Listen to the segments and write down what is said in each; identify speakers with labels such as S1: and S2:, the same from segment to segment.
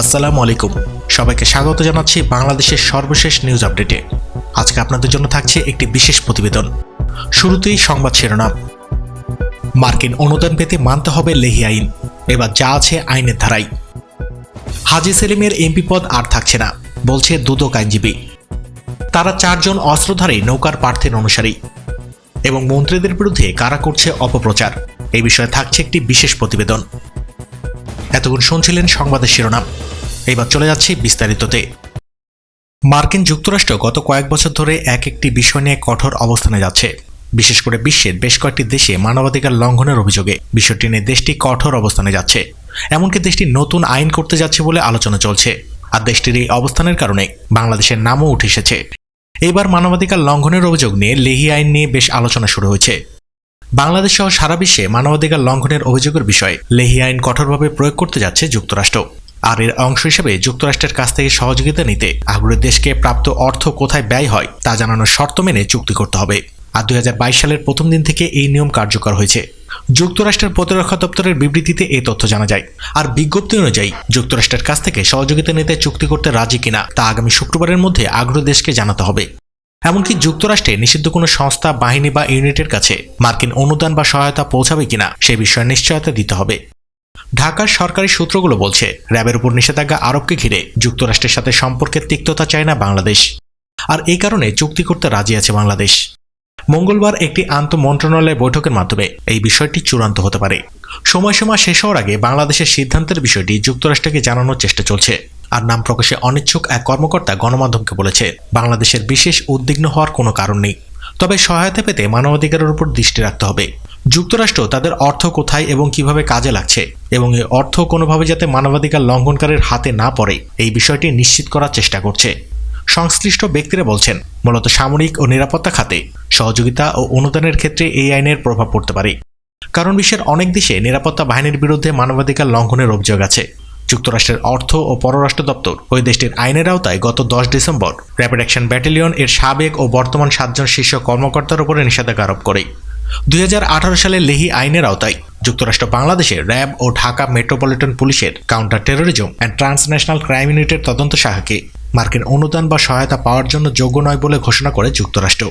S1: আসসালামু আলাইকুম। সবাইকে স্বাগত জানাচ্ছি বাংলাদেশের সর্বশেষ নিউজ আপডেটে। আজকে আপনাদের জন্য থাকছে একটি বিশেষ প্রতিবেদন। শুরুতেই সংবাদ শিরোনাম। মার্কিন অনুদান পেতে মানতে হবে লেহি আইন। এবার যা আছে আইনের ধারাই হাজি সেলিমের এমপি পদ আর থাকছে না, বলছে দুদক আইনজীবী। তারা চারজন অস্ত্রধারী নৌকার প্রার্থীর অনুসারী। এবং মন্ত্রীদের বিরুদ্ধে কারা করছে অপপ্রচার। এই বিষয়ে থাকছে একটি বিশেষ প্রতিবেদন। এতক্ষণ শুনছিলেন সংবাদের শিরোনাম। এবার চলে যাচ্ছি বিস্তারিততে। মার্কিন যুক্তরাষ্ট্র গত কয়েক বছর ধরে এক একটি বিষয় নিয়ে কঠোর অবস্থানে যাচ্ছে। বিশেষ করে বিশ্বের বেশ কয়েকটি দেশে মানবাধিকার লঙ্ঘনের অভিযোগে বিষয়টি নিয়ে দেশটি কঠোর অবস্থানে যাচ্ছে। এমনকি দেশটি নতুন আইন করতে যাচ্ছে বলে আলোচনা চলছে। আর দেশটির এই অবস্থানের কারণে বাংলাদেশের নামও উঠে এসেছে। এবার মানবাধিকার লঙ্ঘনের অভিযোগ নিয়ে লেহি আইন নিয়ে বেশ আলোচনা শুরু হয়েছে। বাংলাদেশ সহ সারা বিশ্বে মানবাধিকার লঙ্ঘনের অভিযোগের বিষয়ে লেহি আইন কঠোরভাবে প্রয়োগ করতে যাচ্ছে যুক্তরাষ্ট্র। আর এর অংশ হিসেবে যুক্তরাষ্ট্রের কাছ থেকে সহযোগিতা নিতে আগ্রহী দেশকে প্রাপ্ত অর্থ কোথায় ব্যয় হয় তা জানানোর শর্ত মেনে চুক্তি করতে হবে। আর দুই হাজার বাইশ সালের প্রথম দিন থেকে এই নিয়ম কার্যকর হয়েছে। যুক্তরাষ্ট্রের প্রতিরক্ষা দপ্তরের বিবৃতিতে এই তথ্য জানা যায়। আর বিজ্ঞপ্তি অনুযায়ী, যুক্তরাষ্ট্রের কাছ থেকে সহযোগিতা নিতে চুক্তি করতে রাজি কিনা তা আগামী শুক্রবারের মধ্যে আগ্রহী দেশকে জানাতে হবে। এমনকি যুক্তরাষ্ট্রে নিষিদ্ধ কোনো সংস্থা, বাহিনী বা ইউনিটের কাছে মার্কিন অনুদান বা সহায়তা পৌঁছাবে কিনা সে বিষয়ে নিশ্চয়তা দিতে হবে। ঢাকার সরকারি সূত্রগুলো বলছে, র্যাবের উপর নিষেধাজ্ঞা আরোপকে ঘিরে যুক্তরাষ্ট্রের সাথে সম্পর্কের তিক্ততা চায় না বাংলাদেশ। আর এই কারণে চুক্তি করতে রাজি আছে বাংলাদেশ। মঙ্গলবার একটি আন্তঃমন্ত্রণালয় বৈঠকের মাধ্যমে এই বিষয়টি চূড়ান্ত হতে পারে। সময়সীমা শেষ হওয়ার আগে বাংলাদেশের সিদ্ধান্তের বিষয়টি যুক্তরাষ্ট্রকে জানানোর চেষ্টা চলছে। আর নাম প্রকাশে অনিচ্ছুক এক কর্মকর্তা গণমাধ্যমকে বলেছে, বাংলাদেশের বিশেষ উদ্বিগ্ন হওয়ার কোনো কারণ নেই। তবে সহায়তা পেতে মানবাধিকারের উপর দৃষ্টি রাখতে হবে। যুক্তরাষ্ট্র তাদের অর্থ কোথায় এবং কীভাবে কাজে লাগছে এবং এই অর্থ কোনোভাবে যাতে মানবাধিকার লঙ্ঘনকারীর হাতে না পড়ে, এই বিষয়টি নিশ্চিত করার চেষ্টা করছে। সংশ্লিষ্ট ব্যক্তিরা বলছেন, মূলত সামরিক ও নিরাপত্তা খাতে সহযোগিতা ও অনুদানের ক্ষেত্রে এই আইনের প্রভাব পড়তে পারে। কারণ বিশ্বের অনেক দেশে নিরাপত্তা বাহিনীর বিরুদ্ধে মানবাধিকার লঙ্ঘনের অভিযোগ আছে। যুক্তরাষ্ট্রের অর্থ ও পররাষ্ট্র দপ্তর ওই দেশটির আইনের আওতায় গত দশ ডিসেম্বর র্যাপিড অ্যাকশন ব্যাটালিয়ন এর সাবেক ও বর্তমান সাতজন শীর্ষ কর্মকর্তার উপরে নিষেধাজ্ঞা আরোপ করে। দুই হাজার আঠারো সালে লেহি আইনের আওতায়। যুক্তরাষ্ট্র বাংলাদেশের র্যাব ও ঢাকা মেট্রোপলিটন পুলিশের counter terrorism and transnational crime ইউনিটের তদন্ত শাখাকে মার্কিন অনুদান বা সহায়তা পাওয়ার জন্য যোগ্য নয় বলে ঘোষণা করে যুক্তরাষ্ট্র।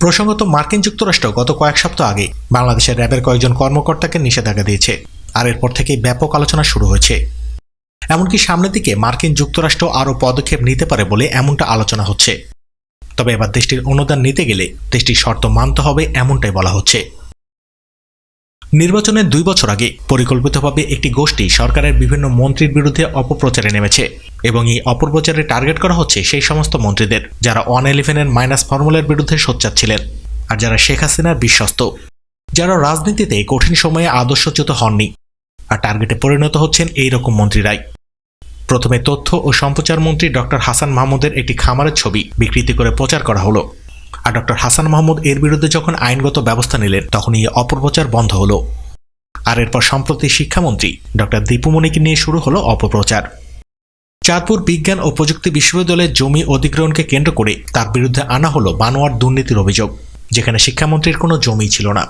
S1: প্রসঙ্গত, মার্কিন যুক্তরাষ্ট্র গত কয়েক সপ্তাহ আগে বাংলাদেশের র্যাবের কয়েকজন কর্মকর্তাকে নিষেধাজ্ঞা দিয়েছে আর এরপর থেকেই ব্যাপক আলোচনা শুরু হয়েছে। এমনকি সামনের দিকে মার্কিন যুক্তরাষ্ট্র আরও পদক্ষেপ নিতে পারে বলে এমনটা আলোচনা হচ্ছে। তবে এবার দেশটির অনুদান নিতে গেলে দেশটির শর্ত মানতে হবে এমনটাই বলা হচ্ছে। নির্বাচনের দুই বছর আগে পরিকল্পিতভাবে একটি গোষ্ঠী সরকারের বিভিন্ন মন্ত্রীর বিরুদ্ধে অপপ্রচারে নেমেছে এবং এই অপপ্রচারে টার্গেট করা হচ্ছে সেই সমস্ত মন্ত্রীদের যারা ওয়ান ইলেভেনের মাইনাস ফর্মুলার বিরুদ্ধে সোচ্চার ছিলেন আর যারা শেখ হাসিনার বিশ্বস্ত, যারা রাজনীতিতে কঠিন সময়ে আদর্শচ্যুত হননি। আর টার্গেটে পরিণত হচ্ছেন এই রকম মন্ত্রীরাই। প্রথমে তথ্য ও সম্প্রচার মন্ত্রী ডক্টর হাসান মাহমুদের একটি খামারের ছবি বিকৃতি করে প্রচার করা হলো। আর ডক্টর হাসান মাহমুদ এর বিরুদ্ধে যখন আইনগত ব্যবস্থা নিলেন তখন এই অপপ্রচার বন্ধ হলো। আর এরপর সম্প্রতি শিক্ষামন্ত্রী ডক্টর দীপুমণিকে নিয়ে শুরু হলো অপপ্রচার চাঁদপুর বিজ্ঞান ও প্রযুক্তি বিশ্ববিদ্যালয়ের জমি অধিগ্রহণকে কেন্দ্র করে তার বিরুদ্ধে আনা হলো বানোয়ার দুর্নীতির অভিযোগ, যেখানে শিক্ষামন্ত্রীর কোনো জমি ছিল না।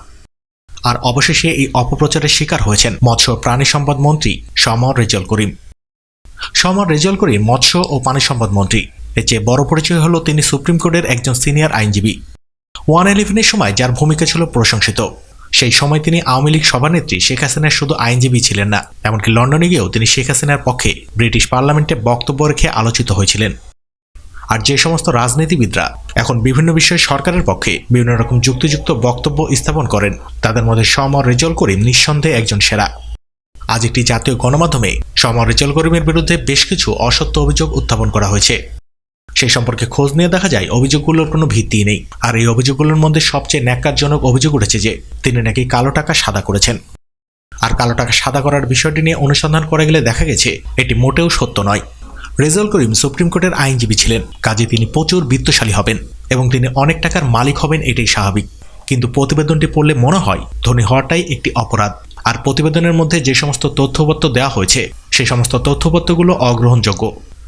S1: আর অবশেষে এই অপপ্রচারের শিকার হয়েছেন মৎস্য প্রাণী সম্পদ মন্ত্রী সমর রেজল করিম। সমর রেজল করিম মৎস্য ও পানি সম্পদ মন্ত্রী। এর চেয়ে বড় পরিচয় হলো তিনি সুপ্রিম কোর্টের একজন সিনিয়র আইনজীবী। ওয়ান ইলেভেনের সময় যার ভূমিকা ছিল প্রশংসিত। সেই সময় তিনি আওয়ামী লীগ সভানেত্রী শেখ হাসিনার শুধু আইনজীবী ছিলেন না, এমনকি লন্ডনে গিয়েও তিনি শেখ হাসিনার পক্ষে ব্রিটিশ পার্লামেন্টে বক্তব্য রেখে আলোচিত হয়েছিলেন। আর যে সমস্ত রাজনীতিবিদরা এখন বিভিন্ন বিষয়ে সরকারের পক্ষে বিভিন্ন রকম যুক্তিযুক্ত বক্তব্য স্থাপন করেন, তাদের মধ্যে সমর রেজল করিম নিঃসন্দেহে একজন সেরা। আজ একটি জাতীয় গণমাধ্যমে সমর রেজল করিমের বিরুদ্ধে বেশ কিছু অসত্য অভিযোগ উত্থাপন করা হয়েছে। সেই সম্পর্কে খোঁজ নিয়ে দেখা যায়, অভিযোগগুলোর কোনো ভিত্তি নেই। আর এই অভিযোগগুলোর মধ্যে সবচেয়ে ন্যাক্কারজনক অভিযোগ উঠেছে যে, তিনি নাকি কালো টাকা সাদা করেছেন। আর কালো টাকা সাদা করার বিষয়টি নিয়ে অনুসন্ধান করা গেলে দেখা গেছে, এটি মোটেও সত্য নয়। রেজাল করিম সুপ্রিম কোর্টের আইনজীবী ছিলেন, কাজে তিনি প্রচুর বিত্তশালী হবেন এবং তিনি অনেক টাকার মালিক হবেন, এটাই স্বাভাবিক। কিন্তু প্রতিবেদনটি পড়লে মনে হয়, ধনী হওয়াটাই একটি অপরাধ। আর প্রতিবেদনের মধ্যে যে সমস্ত তথ্যপত্র দেওয়া হয়েছে সেই সমস্ত তথ্যপত্রগুলো অগ্রহণযোগ্য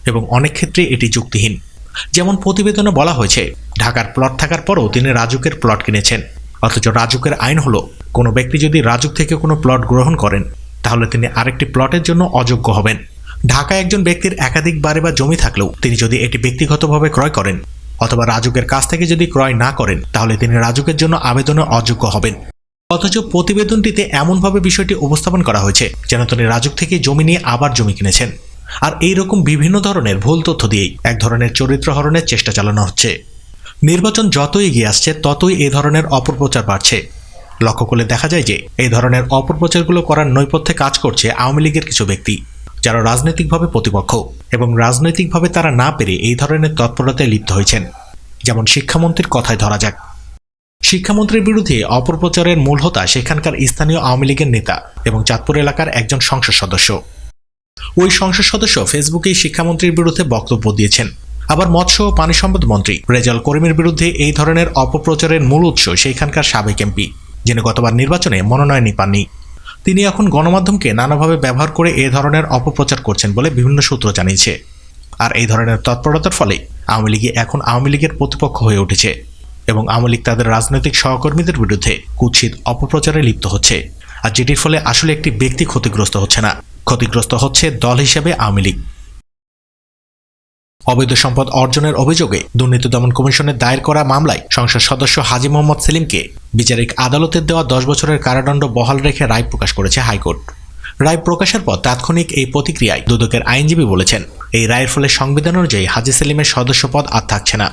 S1: এবং অনেক ক্ষেত্রে এটি যুক্তিহীন। যেমন প্রতিবেদনে বলা হয়েছে, ঢাকার প্লট থাকার পরও তিনি রাজুকের প্লট কিনেছেন। অথচ রাজুকের আইন হলো, কোনো ব্যক্তি যদি রাজুক থেকে কোনো প্লট গ্রহণ করেন, তাহলে তিনি আরেকটি প্লটের জন্য অযোগ্য হবেন। ঢাকায় একজন ব্যক্তির একাধিক বারে বা জমি থাকলেও তিনি যদি এটি ব্যক্তিগতভাবে ক্রয় করেন, অথবা রাজুকের কাছ থেকে যদি ক্রয় না করেন, তাহলে তিনি রাজুকের জন্য আবেদনে অযোগ্য হবেন। অথচ প্রতিবেদনটিতে এমনভাবে বিষয়টি উপস্থাপন করা হয়েছে যেন তিনি রাজুক থেকে জমি নিয়ে আবার জমি কিনেছেন। আর এই রকম বিভিন্ন ধরনের ভুল তথ্য দিয়েই এক ধরনের চরিত্র হরণের চেষ্টা চালানো হচ্ছে। নির্বাচন যতই এগিয়ে আসছে, ততই এই ধরনের অপপ্রচার বাড়ছে। লক্ষ্য করলে দেখা যায় যে এই ধরনের অপপ্রচারগুলো করার নৈপথ্যে কাজ করছে আওয়ামী লীগের কিছু ব্যক্তি, যারা রাজনৈতিকভাবে প্রতিপক্ষ এবং রাজনৈতিকভাবে তারা না পেরে এই ধরনের তৎপরতায় লিপ্ত হয়েছেন। যেমন শিক্ষামন্ত্রীর কথায় ধরা যাক শিক্ষামন্ত্রীর বিরুদ্ধে অপপ্রচারের মূল হোতা সেখানকার স্থানীয় আওয়ামী লীগের নেতা এবং চাঁদপুর এলাকার একজন সংসদ সদস্য। ওই সংসদ সদস্য ফেসবুকেই শিক্ষামন্ত্রীর বিরুদ্ধে বক্তব্য দিয়েছেন। আবার মৎস্য ও পানি সম্পদ মন্ত্রী রেজাল করিমের বিরুদ্ধে এই ধরনের অপপ্রচারের মূল উৎস সেইখানকার সাবেক এমপি, যিনি গতবার নির্বাচনে মনোনয়নই পাননি। তিনি এখন গণমাধ্যমকে নানাভাবে ব্যবহার করে এ ধরনের অপপ্রচার করছেন বলে বিভিন্ন সূত্র জানিয়েছে। আর এই ধরনের তৎপরতার ফলে আওয়ামী লীগে এখন আওয়ামী লীগের প্রতিপক্ষ হয়ে উঠেছে। এবং আওয়ামী লীগ তাদের রাজনৈতিক সহকর্মীদের বিরুদ্ধে কুৎসিত অপপ্রচারে লিপ্ত হচ্ছে। আর যেটির ফলে আসলে একটি ব্যক্তি ক্ষতিগ্রস্ত হচ্ছে না। ক্ষতিগ্রস্ত হচ্ছে দল হিসেবে আওয়ামী লীগ। অবৈধ সম্পদ অর্জনের অভিযোগে দুর্নীতি দমন কমিশনের দায়ের করা মামলায় সংসদ সদস্য হাজি মোহাম্মদ সেলিমকে বিচারিক আদালতের দেওয়া দশ বছরের কারাদণ্ড বহাল রেখে রায় প্রকাশ করেছে হাইকোর্ট। রায় প্রকাশের পর তাৎক্ষণিক এই প্রতিক্রিয়ায় দুদকের আইনজীবী বলেছেন, এই রায়ের ফলে সংবিধান অনুযায়ী হাজি সেলিমের সদস্যপদ আর থাকছে না।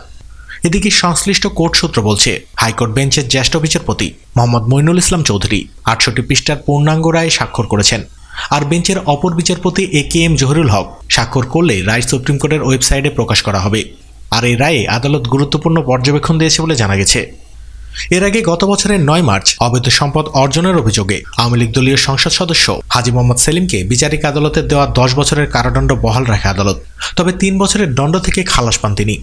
S1: এদিকে সংশ্লিষ্ট কোর্ট সূত্র বলছে, হাইকোর্ট বেঞ্চের জ্যেষ্ঠ বিচারপতি মোহাম্মদ মইনুল ইসলাম চৌধুরী আটষট্টি পৃষ্ঠার পূর্ণাঙ্গ রায় স্বাক্ষর করেছেন। আর বেঞ্চের অপর বিচারপতি এ কে এম জহিরুল হক স্বাক্ষর করলে রায় সুপ্রিম কোর্টের ওয়েবসাইটে প্রকাশ করা হবে। আর এই রায়ে আদালত গুরুত্বপূর্ণ পর্যবেক্ষণ দিয়েছে বলে জানা গেছে। এর আগে গত বছরের নয় মার্চ অবৈধ সম্পদ অর্জনের অভিযোগে আওয়ামী লীগ দলীয় সংসদ সদস্য হাজি মোহাম্মদ সেলিমকে বিচারিক আদালতের দেওয়া দশ বছরের কারাদণ্ড বহাল রাখে আদালত। তবে তিন বছরের দণ্ড থেকে খালাস পান তিনি।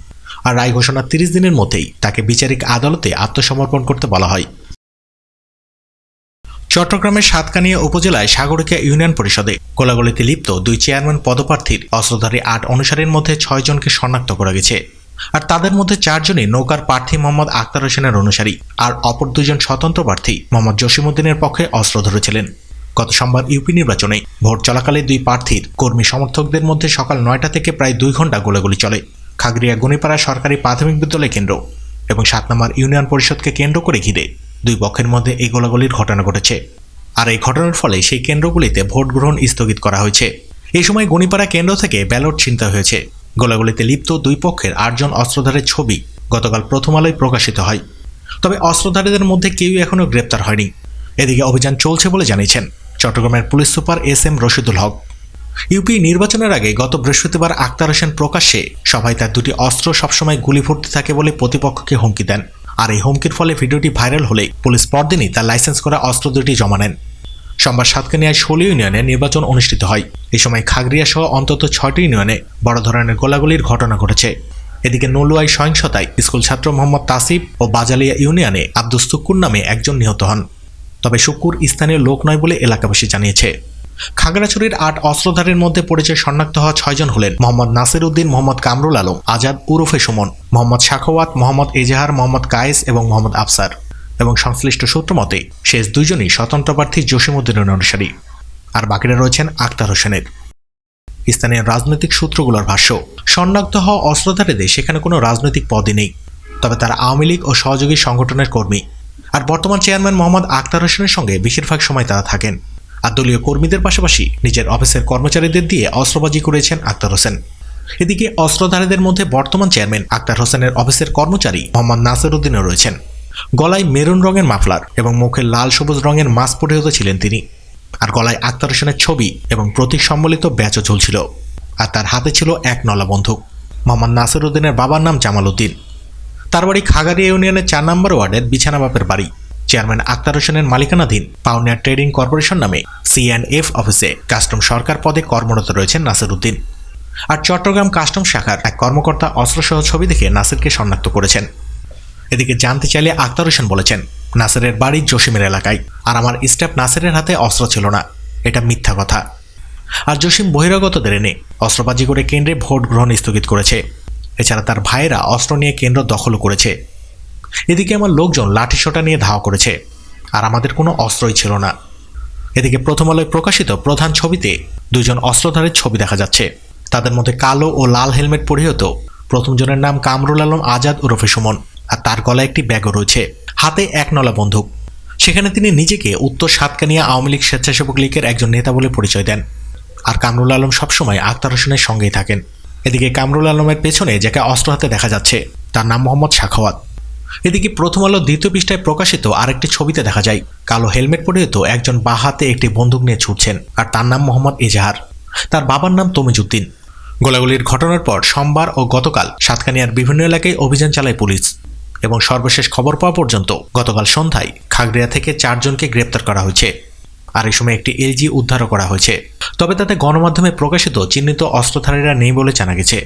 S1: আর রায় ঘোষণার তিরিশ দিনের মধ্যেই তাকে বিচারিক আদালতে আত্মসমর্পণ করতে বলা হয়। চট্টগ্রামের সাতকানিয়া উপজেলায় সাগরিকা ইউনিয়ন পরিষদে গোলাগুলিতে লিপ্ত দুই চেয়ারম্যান পদপ্রার্থীর অস্ত্রধারী আট অনুসারীর মধ্যে ছয়জনকে শনাক্ত করা গেছে। আর তাদের মধ্যে চারজনই নৌকার প্রার্থী মোহাম্মদ আক্তার হোসেনের অনুসারী আর অপর দুজন স্বতন্ত্র প্রার্থী মোহাম্মদ জসিমুদ্দিনের পক্ষে অস্ত্র ধরেছিলেন। গত সোমবার ইউপি নির্বাচনে ভোট চলাকালে দুই প্রার্থীর কর্মী সমর্থকদের মধ্যে সকাল নয়টা থেকে প্রায় দুই ঘণ্টা গোলাগুলি চলে। খাগড়িয়া গণিপাড়া সরকারি প্রাথমিক বিদ্যালয় কেন্দ্র এবং সাত নম্বর ইউনিয়ন পরিষদকে কেন্দ্র করে ঘিরে দুই পক্ষের মধ্যে এই গোলাগুলির ঘটনা ঘটেছে। আর এই ঘটনার ফলে সেই কেন্দ্রগুলিতে ভোট গ্রহণ স্থগিত করা হয়েছে। এই সময় গণিপাড়া কেন্দ্র থেকে ব্যালট চিন্তা হয়েছে। গোলাগুলিতে লিপ্ত দুই পক্ষের আটজন অস্ত্রধারের ছবি গতকাল প্রথম আলোয় প্রকাশিত হয়। তবে অস্ত্রধারীদের মধ্যে কেউই এখনও গ্রেপ্তার হয়নি। এদিকে অভিযান চলছে বলে জানিয়েছেন চট্টগ্রামের police super S M Rashidul Haque. UP নির্বাচনের আগে গত বৃহস্পতিবার আক্তার হোসেন প্রকাশ্যে সভায় তার দুটি অস্ত্র সবসময় গুলি ফুটতে থাকে বলে প্রতিপক্ষকে হুমকি দেন। আর এই হুমকির ফলে ভিডিওটি ভাইরাল হলে পুলিশ পরদিনই তার লাইসেন্স করা অস্ত্র দুটি জমা নেন। সোমবার সাতকানিয়ায় ষোলো ইউনিয়নে নির্বাচন অনুষ্ঠিত হয়। এই সময় খাগড়িয়া সহ অন্তত ছয়টি ইউনিয়নে বড় ধরনের গোলাগুলির ঘটনা ঘটেছে। এদিকে নলুয়াই সহিংসতায় স্কুল ছাত্র মোহাম্মদ তাসিফ ও বাজালিয়া ইউনিয়নে আব্দুস তুক্কুর নামে একজন নিহত হন। তবে শুকুর স্থানীয় লোক নয় বলে এলাকাবাসী জানিয়েছে। খাগড়াছড়ির আট অস্ত্রধারীর মধ্যে পরিচয় শনাক্ত হওয়া ছয়জন হলেন মোহাম্মদ নাসির উদ্দিন মোহাম্মদ কামরুল আলম, আজাদ উরুফে সুমন, মোহাম্মদ শাখওয়াত, মোহাম্মদ এজাহার, মোহাম্মদ কায়েস এবং মোহাম্মদ আফসার এবং সংশ্লিষ্ট সূত্র মতে শেষ দুইজনই স্বতন্ত্র প্রার্থী জসিমুদ্দিনের অনুসারী। আর বাকিরা রয়েছেন আক্তার হোসেনের। স্থানীয় রাজনৈতিক সূত্রগুলোর ভাষ্য শনাক্ত হওয়া অস্ত্রধারীদের সেখানে কোনো রাজনৈতিক পদই নেই। তবে তারা আওয়ামী লীগ ও সহযোগী সংগঠনের কর্মী। আর বর্তমান চেয়ারম্যান মোহাম্মদ আক্তার হোসেনের সঙ্গে বেশিরভাগ সময় তারা থাকেন। আর দলীয় কর্মীদের পাশাপাশি নিজের অফিসের কর্মচারীদের দিয়ে অস্ত্রবাজি করেছেন আক্তার হোসেন। এদিকে অস্ত্রধারীদের মধ্যে বর্তমান চেয়ারম্যান আক্তার হোসেনের অফিসের কর্মচারী মোহাম্মদ নাসির উদ্দিনও রয়েছেন। গলায় মেরুন রঙের মাফলার এবং মুখে লাল সবুজ রঙের মাস্ক পরিহিত ছিলেন তিনি। আর গলায় আক্তার হোসেনের ছবি এবং প্রতীক সম্বলিত ব্যাচও ঝুলছিল আর তার হাতে ছিল এক নলা বন্দুক। মোহাম্মদ নাসির উদ্দিনের বাবার নাম জামাল উদ্দিন। তার বাড়ি খাগারিয়া ইউনিয়নের চার নম্বর ওয়ার্ডের বিছানা বাপের বাড়ি। চেয়ারম্যান আক্তার হোসেনের মালিকানাধীন পাউনিয়া ট্রেডিং কর্পোরেশন নামে সিএনএফ অফিসে কাস্টম সরকার পদে কর্মরত রয়েছেন নাসির উদ্দিন। আর চট্টগ্রাম কাস্টম শাখার এক কর্মকর্তা অস্ত্রসহ ছবি দেখে নাসিরকে শনাক্ত করেছেন। এদিকে জানতে চাইলে আক্তার হোসেন বলেছেন, নাসিরের বাড়ি জসিমের এলাকায়, আর আমার স্টাফ নাসিরের হাতে অস্ত্র ছিল না। এটা মিথ্যা কথা। আর জসিম বহিরাগতদের এনে অস্ত্রবাজি করে কেন্দ্রে ভোট গ্রহণ স্থগিত করেছে। এছাড়া তার ভাইয়েরা অস্ত্র নিয়ে কেন্দ্র দখলও করেছে। এদিকে আমার লোকজন লাঠিসোটা নিয়ে ধাওয়া করেছে, আর আমাদের কোনো অস্ত্রই ছিল না। এদিকে প্রথম আলোয় প্রকাশিত প্রধান ছবিতে দুজন অস্ত্রধারীর ছবি দেখা যাচ্ছে। তাদের মধ্যে কালো ও লাল হেলমেট পরিহিত প্রথম জনের নাম কামরুল আলম, আজাদ ওরফে সুমন, আর তার গলায় একটি ব্যাগও রয়েছে, হাতে এক নলা বন্দুক। সেখানে তিনি নিজেকে উত্তর সাতকানিয়া আওয়ামী লীগ স্বেচ্ছাসেবক লীগের একজন নেতা বলে পরিচয় দেন, আর কামরুল আলম সবসময় আক্তার হোসেনের সঙ্গেই থাকেন। এদিকে কামরুল আলমের পেছনে যাকে অস্ত্র হাতে দেখা যাচ্ছে, তার নাম মোহাম্মদ শাখাওয়াত। এদিকে প্রথম আলো দ্বিতীয় পৃষ্ঠায় প্রকাশিত আরেকটি ছবিতে দেখা যায়, কালো হেলমেট পরিহিত একজন বাঁ হাতে একটি বন্দুক নিয়ে ছুটছেন, আর তার নাম মোহাম্মদ এজাহার। তার বাবার নাম তমিজুদ্দিন। গোলাগুলির ঘটনার পর সোমবার ও গতকাল সাতকানিয়ার বিভিন্ন এলাকায় অভিযান চালায় পুলিশ এবং সর্বশেষ খবর পাওয়া পর্যন্ত গতকাল সন্ধ্যায় খাগড়িয়া থেকে চারজনকে গ্রেপ্তার করা হয়েছে। আর এই সময় একটি এলজি উদ্ধারও করা হয়েছে। তবে তাতে গণমাধ্যমে প্রকাশিত চিহ্নিত অস্ত্রধারীরা নেই বলে জানা গেছে।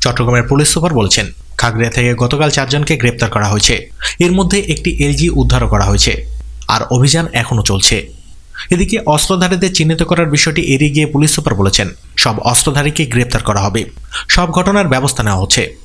S1: চট্টগ্রামের পুলিশ সুপার বলছেন খাগড়িয়া থেকে গতকাল চারজনকে গ্রেপ্তার করা হয়েছে। এর মধ্যে একটি এলজি উদ্ধারও করা হয়েছে। আর অভিযান এখনও চলছে। এদিকে অস্ত্রধারীদের চিহ্নিত করার বিষয়টি এড়িয়ে গিয়ে পুলিশ সুপার বলেছেন, সব অস্ত্রধারীকে গ্রেপ্তার করা হবে। সব ঘটনার ব্যবস্থা নেওয়া হচ্ছে।